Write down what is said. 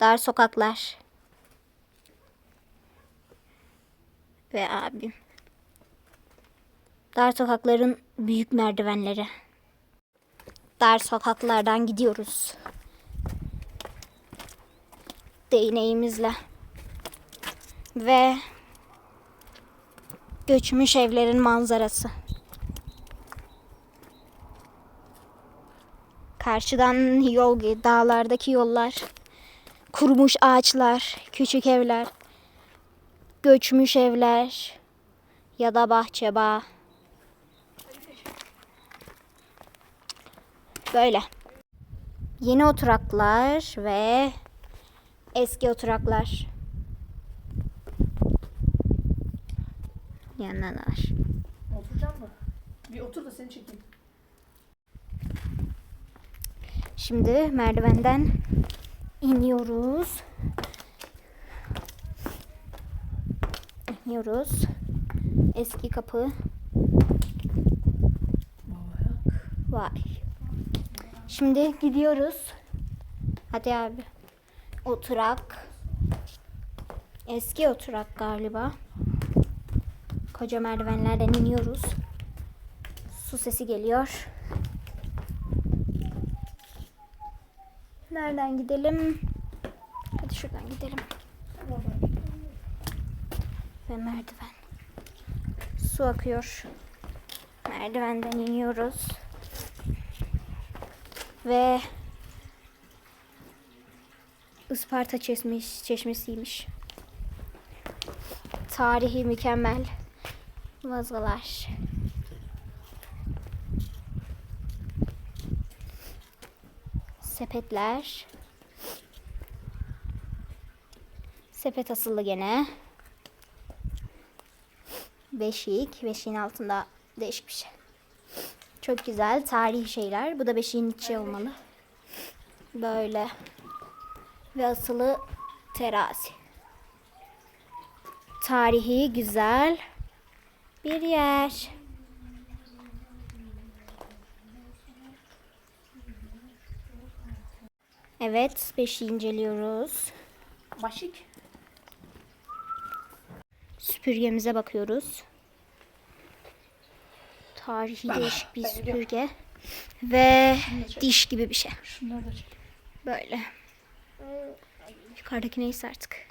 Dar sokaklar. Ve abim. Dar sokakların büyük merdivenleri. Dar sokaklardan gidiyoruz. Değneğimizle. Ve göçmüş evlerin manzarası. Karşıdan yol, dağlardaki yollar, kurumuş ağaçlar, küçük evler, göçmüş evler ya da bahçe bağ. Böyle. Yeni oturaklar ve eski oturaklar. Yanlar. Oturacağım mı? Bir otur da seni çekeyim. Şimdi merdivenden iniyoruz. İniyoruz. Eski kapı. Vay. Şimdi gidiyoruz. Hadi abi. Oturak. Eski oturak galiba. Koca merdivenlerden iniyoruz. Su sesi geliyor. Nereden gidelim? Hadi şuradan gidelim. Ve merdiven. Su akıyor. Merdivenden iniyoruz. Ve Isparta çeşmiş, çeşmesiymiş. Tarihi mükemmel. Vazgeler. Sepetler. Sepet asılı gene. Beşik. Beşiğin altında değişik bir şey. Çok güzel tarihi şeyler. Bu da beşiğin içi olmalı. Böyle. Ve asılı terazi. Tarihi güzel bir yer. Evet, beşiği inceliyoruz. Başık. Süpürgemize bakıyoruz. Tarihi değişik bir süpürge. Ve diş gibi bir şey. Şunları da çek. Böyle. Yukarıdaki neyse artık.